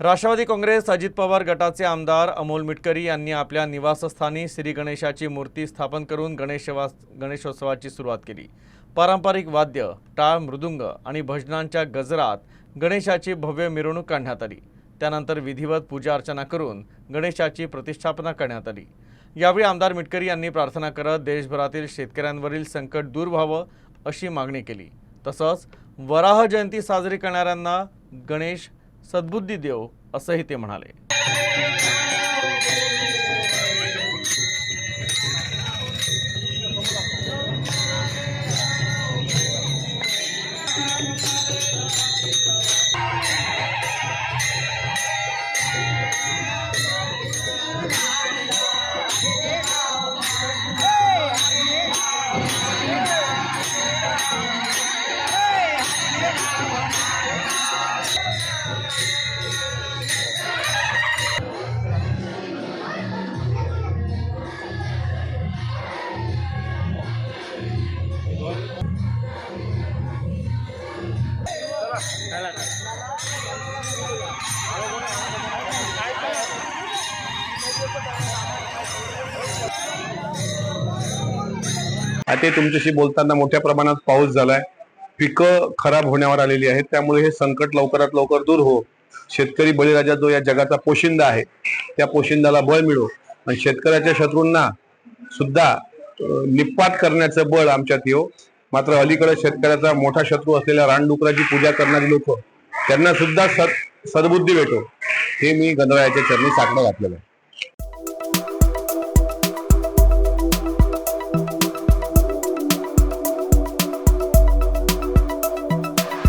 राष्ट्रवादी काँग्रेस अजित पवार गटाचे आमदार अमोल मिटकरी यांनी आपल्या निवासस्थानी श्री गणेशाची मूर्ती स्थापन करून गणेशवा गणेशोत्सवाची सुरुवात केली. पारंपरिक वाद्य टाळ मृदुंग आणि भजनांच्या गजरात गणेशाची भव्य मिरवणूक काढण्यात आली. त्यानंतर विधिवत पूजा अर्चना करून गणेशाची प्रतिष्ठापना करण्यात आली. यावेळी आमदार मिटकरी यांनी प्रार्थना करत देशभरातील शेतकऱ्यांवरील संकट दूर व्हावं अशी मागणी केली. तसंच वराह जयंती साजरी करणाऱ्यांना गणेश सद्बुद्धी देव असंही ते म्हणाले. आता तुमच्याशी बोलताना मोठ्या प्रमाणात पाऊस झालाय. पिकं खराब होण्यावर आलेली आहेत. त्यामुळे हे संकट लवकरात लवकर दूर हो. शेतकरी बळीराजा जो या जगाचा पोशिंदा आहे त्या पोशिंदाला बळ मिळो. आणि शेतकऱ्याच्या शत्रूंना सुद्धा निपात करण्याचं बळ आमच्यात येऊ मात्र अलीकडे शेतकऱ्याचा मोठा शत्रू असलेल्या रानडुकराची पूजा करणारी लोक त्यांना सुद्धा सद सद्बुद्धी भेटो. हे मी गणरायाच्या चरणी साकडं घातलेलं आहे.